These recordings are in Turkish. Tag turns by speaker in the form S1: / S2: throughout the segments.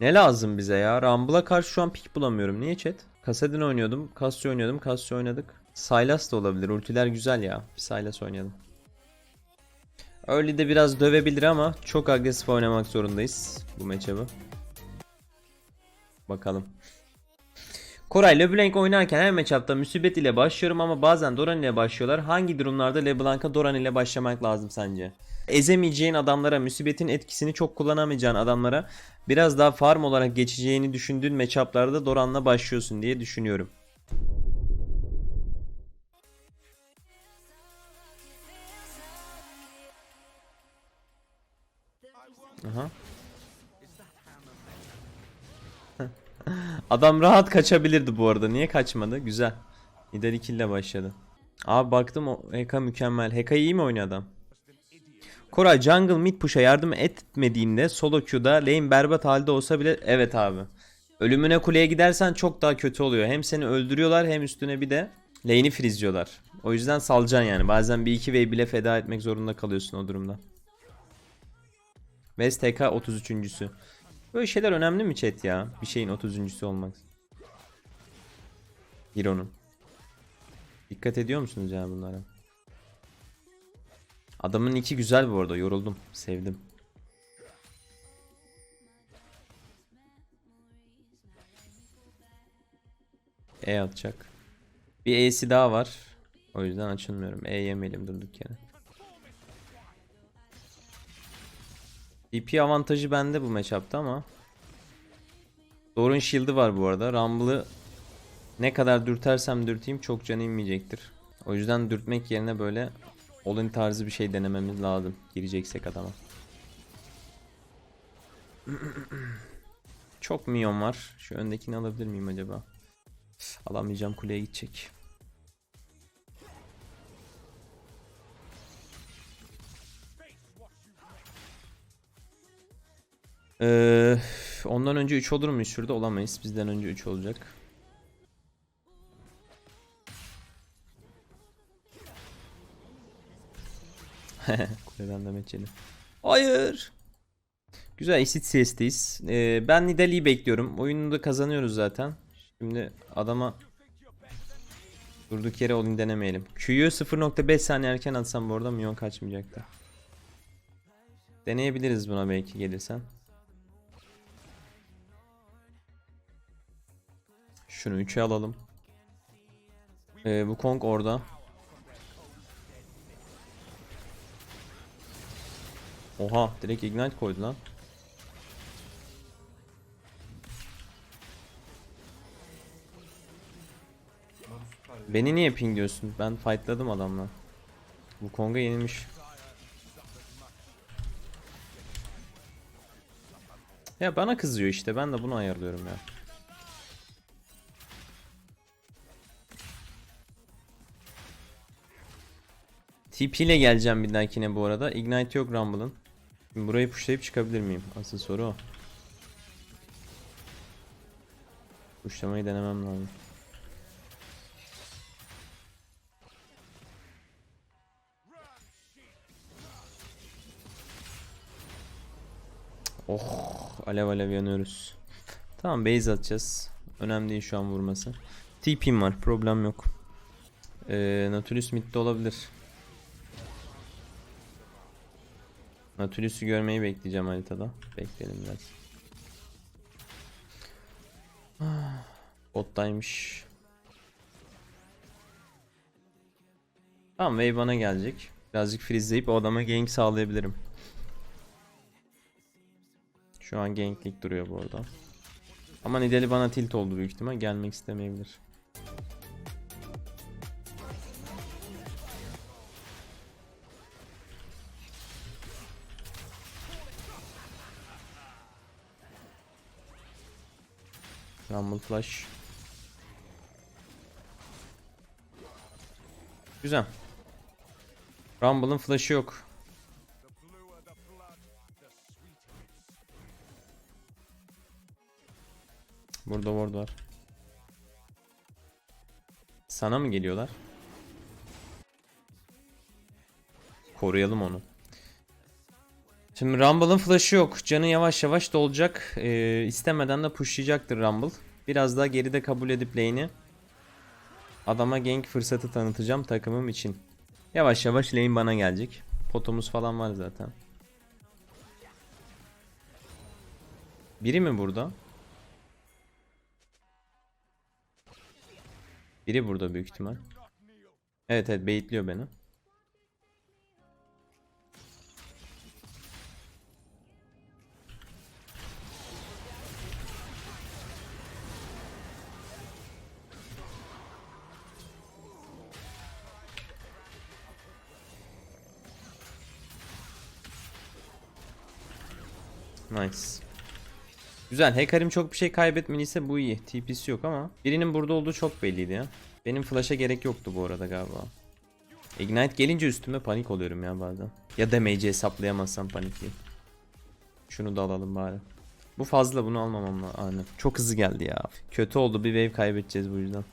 S1: Ne lazım bize ya? Rumble'a karşı şu an pick bulamıyorum. Niye chat? Kasadin oynuyordum. Cassio oynuyordum. Cassio oynadık. Sylas da olabilir. Ultiler güzel ya. Bir Sylas oynayalım. Early'de biraz dövebilir ama çok agresif oynamak zorundayız bu matchup'ı. Bakalım. Koray LeBlanc oynarken her matchup'ta Müsibet ile başlıyorum ama bazen Doran ile başlıyorlar. Hangi durumlarda LeBlanc'a Doran ile başlamak lazım sence? Ezemeyeceğin adamlara, Müsibet'in etkisini çok kullanamayacağın adamlara biraz daha farm olarak geçeceğini düşündüğün matchup'larda Doran'la başlıyorsun diye düşünüyorum. Aha. Adam rahat kaçabilirdi bu arada. Niye kaçmadı? Güzel. Nidal kill başladı. Abi baktım o Heka mükemmel. Heka iyi mi oynuyor adam? Koray jungle mid push'a yardım etmediğinde solo queue'da lane berbat halde olsa bile evet abi. Ölümüne kuleye gidersen çok daha kötü oluyor. Hem seni öldürüyorlar hem üstüne bir de lane'i freeziyorlar. O yüzden salacaksın yani. Bazen bir iki wave bile feda etmek zorunda kalıyorsun o durumda. West TK 33.sü. Böyle şeyler önemli mi chat ya? Bir şeyin 30.sü olmak. Hero'nun. Dikkat ediyor musunuz ya bunlara? Adamın iki güzel bu arada. Yoruldum. Sevdim. E atacak. Bir E'si daha var. O yüzden açılmıyorum. E yemeyelim durduk yere. DP avantajı bende bu matchup'ta ama Dorun shield'ı var bu arada. Rumble'ı ne kadar dürtersem dürteyim çok canı inmeyecektir. O yüzden dürtmek yerine böyle all-in tarzı bir şey denememiz lazım. Gireceksek adama. Çok minyon var. Şu öndekini alabilir miyim acaba? Alamayacağım kuleye gidecek. Ee, ondan önce 3 olur muyuz şurada? Olamayız. Bizden önce 3 olacak. Kuleden de meçeli. Hayır. Güzel eşit CS'deyiz. Ee, ben Nidalee'yi bekliyorum. Oyunu da kazanıyoruz zaten. Şimdi adama durduk yere olin denemeyelim. Q'yu 0.5 saniye erken atsam bu arada milyon kaçmayacaktı. Deneyebiliriz buna belki gelirsen. Şunu 3'e alalım. Ee, bu Kong orada. Oha direkt ignite koydu lan. Beni niye ping diyorsun? Ben fightladım adamla. Bu Kong'a yenilmiş. Ya bana kızıyor işte. Ben de bunu ayarlıyorum ya. TP ile geleceğim bir dahakine bu arada. Ignite yok Rumble'ın. Burayı pushlayıp çıkabilir miyim? Asıl soru o. Pushlamayı denemem lazım. Oh, alev alev yanıyoruz. Tamam base atacağız. Önemli değil şu an vurması. TP'm var, problem yok. Ee, Nautilus midde olabilir. Nautilus'u görmeyi bekleyeceğim haritada. Bekleyelim biraz. Bottaymış. Tamam wave bana gelecek. Birazcık freezeleyip o adama gank sağlayabilirim. Şu an ganklik duruyor bu arada. Ama Nidali bana tilt oldu büyük ihtimal. Gelmek istemeyebilir. Rumble Flash. Güzel. Rumble'ın flash'ı yok. Burada ward var. Sana mı geliyorlar? Koruyalım onu. Şimdi Rumble'ın flash'ı yok. Canı yavaş yavaş dolacak. Ee, istemeden de pushlayacaktır Rumble. Biraz daha geride kabul edip lane'i adama gank fırsatı tanıtacağım takımım için. Yavaş yavaş lane bana gelecek. Potomuz falan var zaten. Biri mi burada? Biri burada büyük ihtimal. Evet evet baitliyor beni. Nice. Güzel. Hekarim çok bir şey kaybetmediyse bu iyi. TP'si yok ama. Birinin burada olduğu çok belliydi ya. Benim flash'a gerek yoktu bu arada galiba. Ignite gelince üstüme panik oluyorum ya bazen. Ya damage'i hesaplayamazsam panikleyeyim. Şunu da alalım bari. Bu fazla bunu almamam lazım. Aynen. Çok hızlı geldi ya. Kötü oldu bir wave kaybedeceğiz bu yüzden.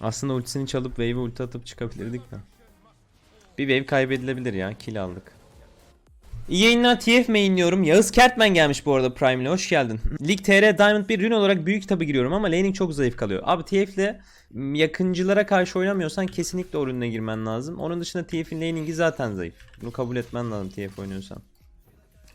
S1: Aslında ultisini çalıp wave'e ulti atıp çıkabilirdik de. Bir wave kaybedilebilir ya. Kill aldık. İyi yayınlar TF mainliyorum. Yağız Kertmen gelmiş bu arada Prime ile. Hoş geldin. Lig TR Diamond 1 ürün olarak büyük kitabı giriyorum ama laning çok zayıf kalıyor. Abi TF ile yakıncılara karşı oynamıyorsan kesinlikle o ürüne girmen lazım. Onun dışında TF'in laningi zaten zayıf. Bunu kabul etmen lazım TF oynuyorsan.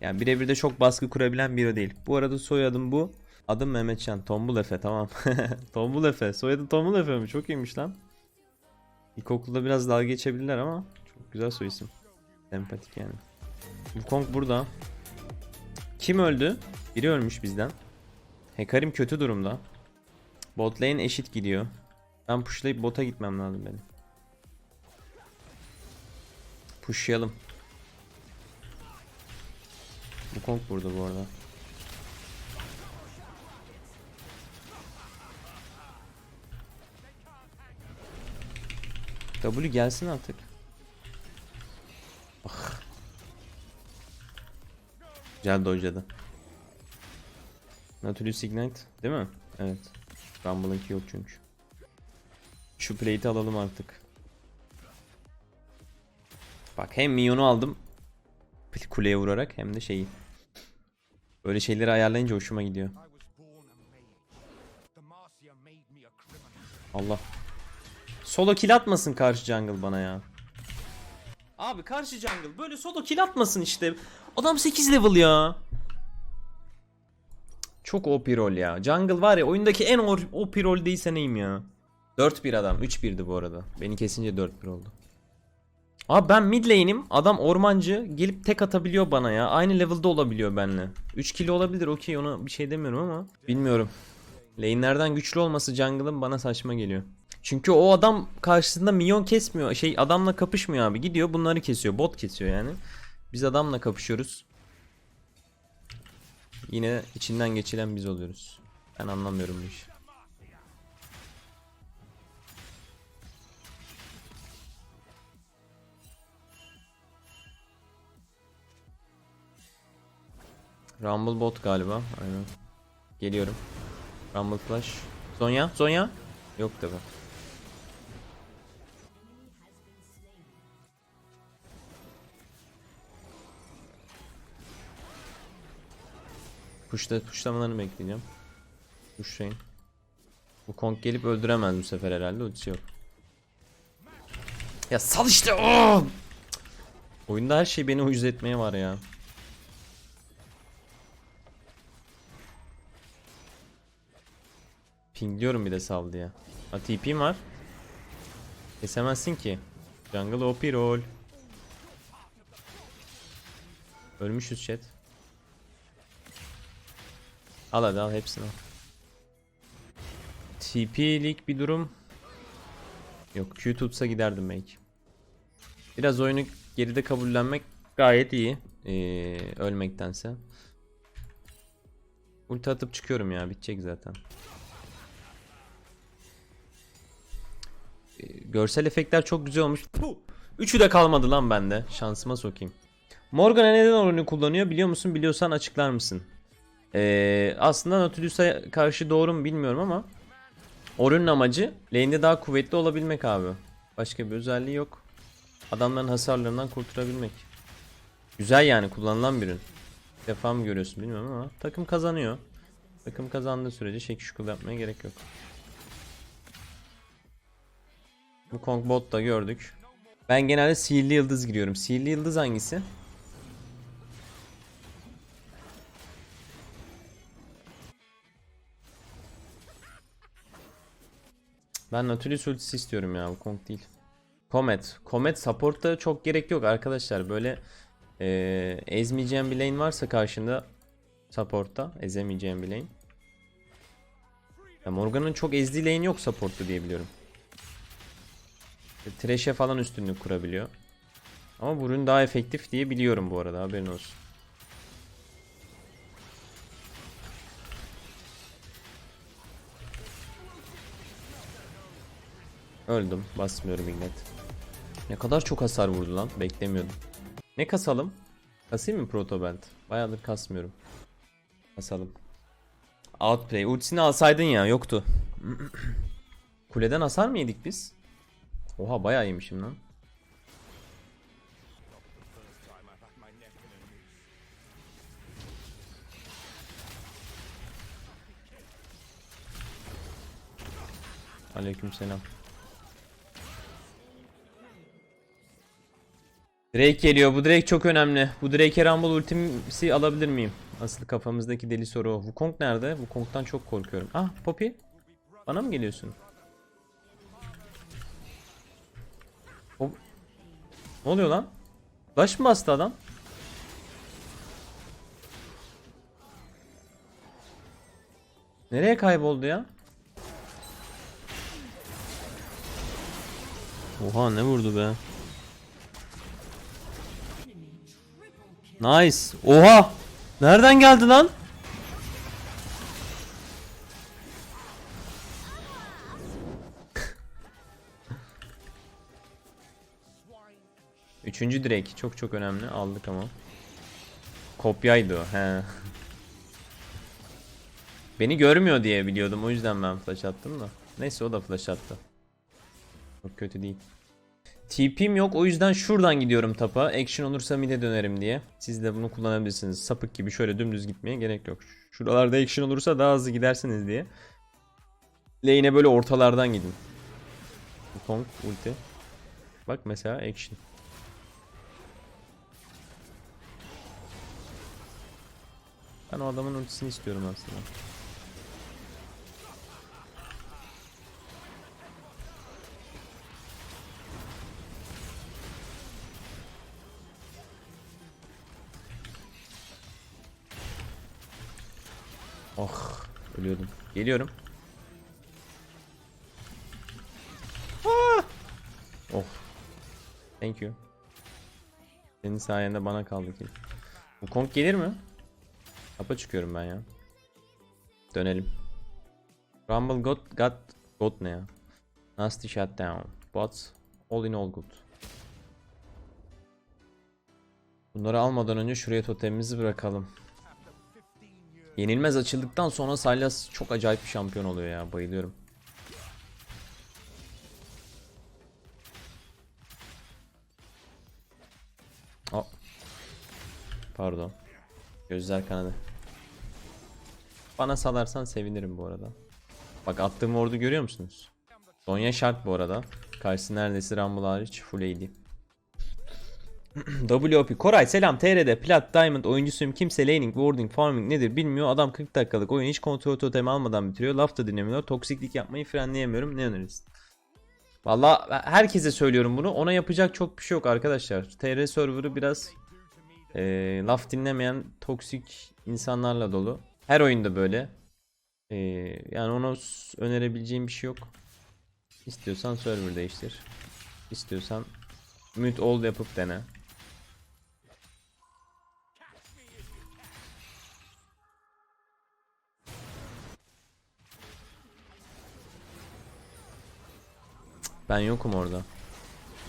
S1: Yani birebir de çok baskı kurabilen biri değil. Bu arada soyadım bu. Adım Mehmetcan. Tombul Efe tamam. Tombul Efe. Soyadı Tombul Efe mi? Çok iyiymiş lan. İlkokulda biraz dalga geçebilirler ama çok güzel soy isim. Sempatik yani. Wukong burada. Kim öldü? Biri ölmüş bizden. Hekarim kötü durumda. Bot lane eşit gidiyor. Ben pushlayıp bota gitmem lazım benim. Pushlayalım. Wukong burada bu arada. W gelsin artık. Güzel dojladı. Nautilus Ignite değil mi? Evet. Rumble'ınki yok çünkü. Şu plate'i alalım artık. Bak hem minyonu aldım kuleye vurarak hem de şeyi. Böyle şeyleri ayarlayınca hoşuma gidiyor. Allah. Solo kill atmasın karşı jungle bana ya. Abi karşı jungle böyle solo kill atmasın işte. Adam 8 level ya. Çok OP rol ya. Jungle var ya oyundaki en OP rol değilse neyim ya. 4-1 adam. 3-1'di bu arada. Beni kesince 4-1 oldu. Abi ben mid lane'im. Adam ormancı. Gelip tek atabiliyor bana ya. Aynı level'da olabiliyor benimle. 3 kilo olabilir okey ona bir şey demiyorum ama. Bilmiyorum. Lane'lerden güçlü olması jungle'ın bana saçma geliyor. Çünkü o adam karşısında minyon kesmiyor. Şey adamla kapışmıyor abi. Gidiyor bunları kesiyor. Bot kesiyor yani. Biz adamla kapışıyoruz. Yine içinden geçilen biz oluyoruz. Ben anlamıyorum bu işi. Rumble bot galiba. Aynen. Geliyorum. Rumble flash. Zonya, Zonya. Yok tabi. Pushla, pushlamalarını bekleyeceğim. Pushlayın. Bu Kong gelip öldüremez bu sefer herhalde. Ultisi yok. Ya sal işte. Oh! Oyunda her şey beni uyuz etmeye var ya. Pingliyorum bir de sal diye. Ha TP'm var. Kesemezsin ki. Jungle OP roll. Ölmüşüz chat. Al hadi al hepsini al. TP'lik bir durum. Yok Q tutsa giderdim belki. Biraz oyunu geride kabullenmek gayet iyi. Ee, ölmektense. Ulti atıp çıkıyorum ya bitecek zaten. Ee, görsel efektler çok güzel olmuş. Puh! Üçü de kalmadı lan bende. Şansıma sokayım. Morgana neden oyunu kullanıyor biliyor musun? Biliyorsan açıklar mısın? Ee, aslında Nautilus'a karşı doğru mu bilmiyorum ama Orun'un amacı lane'de daha kuvvetli olabilmek abi. Başka bir özelliği yok. Adamların hasarlarından kurtulabilmek. Güzel yani kullanılan bir ürün. Defa mı görüyorsun bilmiyorum ama takım kazanıyor. Takım kazandığı sürece şekil şukul yapmaya gerek yok. Bu Kong bot da gördük. Ben genelde sihirli yıldız giriyorum. Sihirli yıldız hangisi? Ben Nautilus ultisi istiyorum ya bu Kong değil. Comet. Comet support'ta çok gerek yok arkadaşlar. Böyle eee ezmeyeceğim bir lane varsa karşında support'ta ezemeyeceğim bir lane. Ya Morgan'ın çok ezdiği lane yok support'ta diye biliyorum. Falan üstünlük kurabiliyor. Ama bu ürün daha efektif diye biliyorum bu arada haberin olsun. Öldüm. Basmıyorum ignet. Ne kadar çok hasar vurdu lan. Beklemiyordum. Ne kasalım? Kasayım mı protobelt? Bayağıdır kasmıyorum. Kasalım. Outplay. Ultisini alsaydın ya. Yoktu. Kuleden hasar mı yedik biz? Oha bayağı yemişim lan. Aleykümselam. Drake geliyor. Bu Drake çok önemli. Bu Drake'e Rumble ultimisi alabilir miyim? Asıl kafamızdaki deli soru o. Wukong nerede? Wukong'dan çok korkuyorum. Ah Poppy. Bana mı geliyorsun? O... Ne oluyor lan? Flash mı bastı adam? Nereye kayboldu ya? Oha ne vurdu be? Nice. Oha! Nereden geldi lan? Üçüncü direk çok çok önemli aldık ama. Kopyaydı o. He. Beni görmüyor diye biliyordum o yüzden ben flash attım da. Neyse o da flash attı. Çok kötü değil. TP'm yok o yüzden şuradan gidiyorum tapa. Action olursa mid'e dönerim diye. Siz de bunu kullanabilirsiniz. Sapık gibi şöyle dümdüz gitmeye gerek yok. Şuralarda action olursa daha hızlı gidersiniz diye. Lane'e böyle ortalardan gidin. Kong ulti. Bak mesela action. Ben o adamın ultisini istiyorum aslında. Ölüyordum. Geliyorum. Ah! Oh. Thank you. Senin sayende bana kaldı ki. Bu Kong gelir mi? Kapa çıkıyorum ben ya. Dönelim. Rumble got got got ne ya? Nasty shutdown. But all in all good. Bunları almadan önce şuraya totemimizi bırakalım. Yenilmez açıldıktan sonra Sylas çok acayip bir şampiyon oluyor ya. Bayılıyorum. Oh. Pardon. Gözler kanadı. Bana salarsan sevinirim bu arada. Bak attığım ordu görüyor musunuz? Donya şart bu arada. Karşısı neredeyse Rumble hariç full AD. WOP Koray selam. TR'de Plat Diamond oyuncusuyum. Kimse laning warding farming nedir bilmiyor. Adam 40 dakikalık oyun hiç kontrol totemi almadan bitiriyor. Laf da dinlemiyor. Toksiklik yapmayı frenleyemiyorum. Ne önerirsin? Valla herkese söylüyorum bunu. Ona yapacak çok bir şey yok arkadaşlar. TR serverı biraz e, laf dinlemeyen toksik insanlarla dolu. Her oyunda böyle. E, yani ona önerebileceğim bir şey yok. İstiyorsan server değiştir. İstiyorsan mute all yapıp dene Ben yokum orada.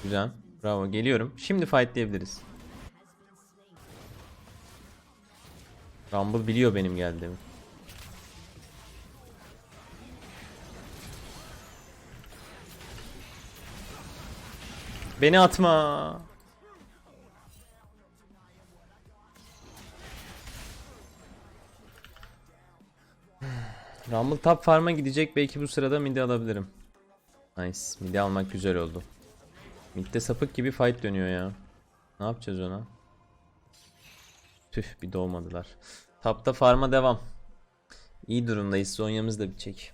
S1: Güzel. Bravo. Geliyorum. Şimdi fightlayabiliriz. Rumble biliyor benim geldiğimi. Beni atma. Rumble top farm'a gidecek belki bu sırada midi alabilirim. Nice. Midi almak güzel oldu. Mid'de sapık gibi fight dönüyor ya. Ne yapacağız ona? Tüh bir doğmadılar. Tapta farma devam. İyi durumdayız. Zonya'mız da bitecek.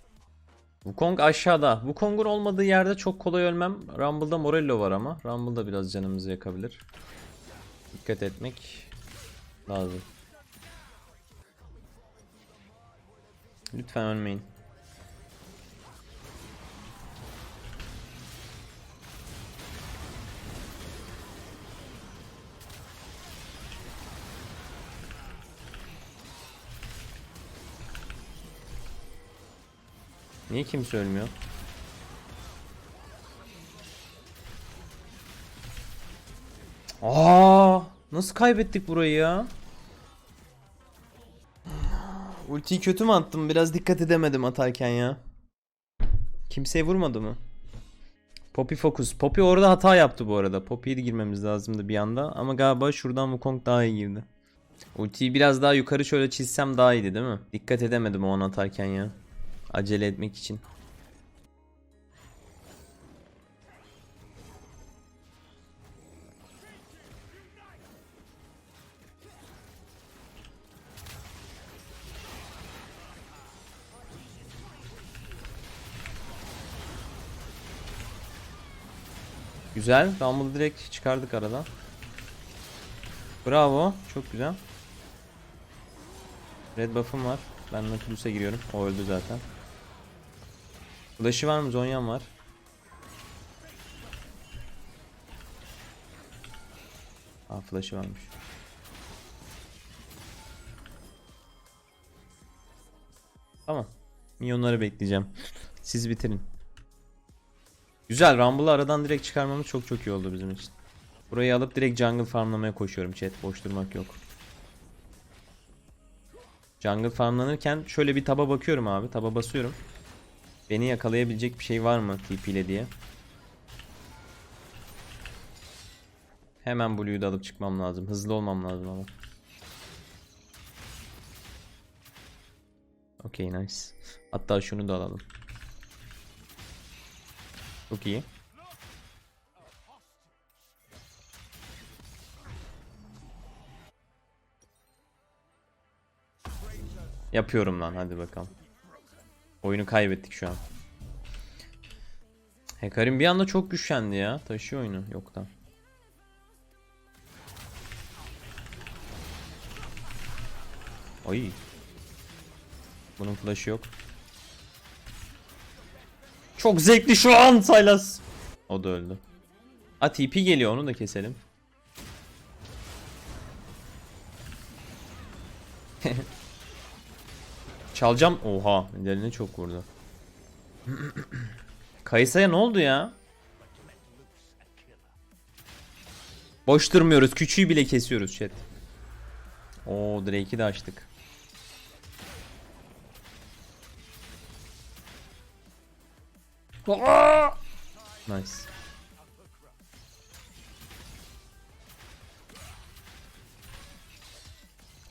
S1: Wukong aşağıda. Wukong'un olmadığı yerde çok kolay ölmem. Rumble'da Morello var ama. Rumble da biraz canımızı yakabilir. Dikkat etmek lazım. Lütfen ölmeyin. Niye kimse ölmüyor? Aa, nasıl kaybettik burayı ya? Ultiyi kötü mü attım? Biraz dikkat edemedim atarken ya. Kimseye vurmadı mı? Poppy Focus. Poppy orada hata yaptı bu arada. Poppy'ye de girmemiz lazımdı bir anda. Ama galiba şuradan Wukong daha iyi girdi. Ultiyi biraz daha yukarı şöyle çizsem daha iyiydi değil mi? Dikkat edemedim o an atarken ya. Acele etmek için. Güzel. Rumble direkt çıkardık aradan. Bravo. Çok güzel. Red buff'ım var. Ben Nautilus'a giriyorum. O öldü zaten. Flash'ı var mı? Zonya'm var. Aa flash'ı varmış. Tamam. Minyonları bekleyeceğim. Siz bitirin. Güzel. Rumble'ı aradan direkt çıkarmamız çok çok iyi oldu bizim için. Burayı alıp direkt jungle farmlamaya koşuyorum chat. Boş durmak yok. Jungle farmlanırken şöyle bir taba bakıyorum abi. Taba basıyorum. Beni yakalayabilecek bir şey var mı TP ile diye. Hemen Blue'yu da alıp çıkmam lazım. Hızlı olmam lazım ama. Okey nice. Hatta şunu da alalım. Çok iyi. Yapıyorum lan hadi bakalım. Oyunu kaybettik şu an. Hekarim bir anda çok güçlendi ya. Taşıyor oyunu yoktan. Ay. Bunun flash'ı yok. Çok zevkli şu an Saylas. O da öldü. A geliyor onu da keselim. Çalacağım. Oha. Eline çok vurdu. Kayısa'ya ne oldu ya? Boş durmuyoruz. Küçüğü bile kesiyoruz chat. Oo Drake'i de açtık. Nice.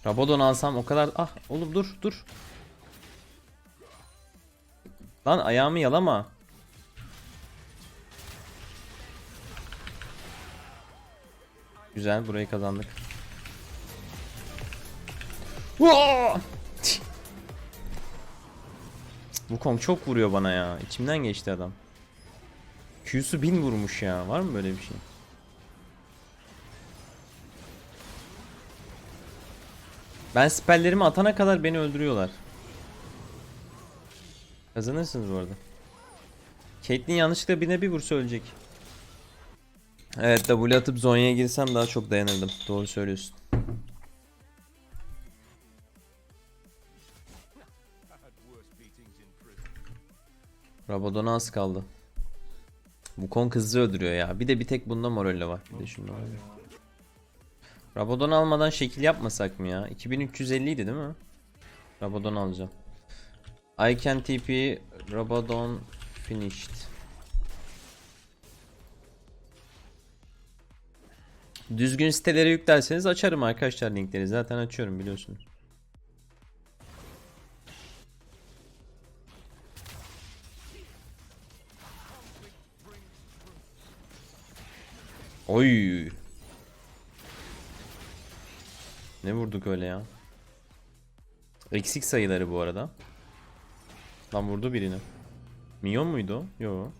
S1: Rabadon alsam o kadar... Ah oğlum dur dur. Lan ayağımı yalama. Güzel burayı kazandık. Vaa! Wukong çok vuruyor bana ya. İçimden geçti adam. Q'su bin vurmuş ya. Var mı böyle bir şey? Ben spellerimi atana kadar beni öldürüyorlar. Kazanırsınız bu arada. Caitlyn yanlışlıkla bir vursa ölecek. Evet W atıp Zonya'ya girsem daha çok dayanırdım. Doğru söylüyorsun. Rabadon'a az kaldı. Bu kon hızlı öldürüyor ya. Bir de bir tek bunda Morello var. Bir de şunda var. Rabadon almadan şekil yapmasak mı ya? 2350 idi değil mi? Rabadon alacağım. I can TP Rabadon finished. Düzgün sitelere yüklerseniz açarım arkadaşlar linkleri. Zaten açıyorum biliyorsunuz. Oy. Ne vurduk öyle ya? Eksik sayıları bu arada. Lan vurdu birini. Minyon muydu? Yo.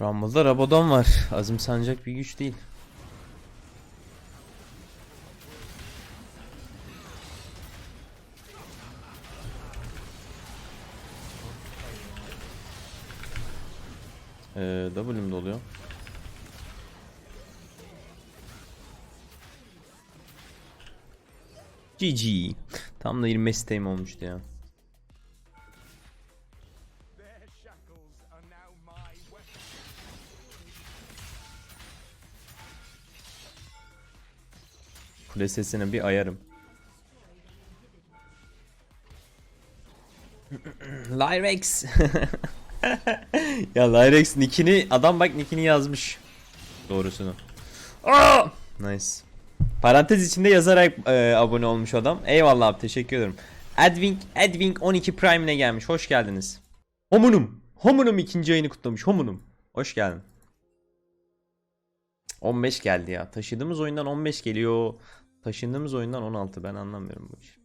S1: Rumble'da Rabadon var. Azim sancak bir güç değil. Ee, W'm doluyor. GG. Tam da 20 isteğim olmuştu ya. Kule sesine bir ayarım. Lyrex. ya Lyrex nickini adam bak nickini yazmış. Doğrusunu. Aa! Nice. Parantez içinde yazarak e, abone olmuş adam. Eyvallah abi teşekkür ederim. Adwing, Adwing 12 Prime'ine gelmiş. Hoş geldiniz. Homunum. Homunum ikinci ayını kutlamış. Homunum. Hoş geldin. 15 geldi ya. Taşıdığımız oyundan 15 geliyor. Taşındığımız oyundan 16 ben anlamıyorum bu işi.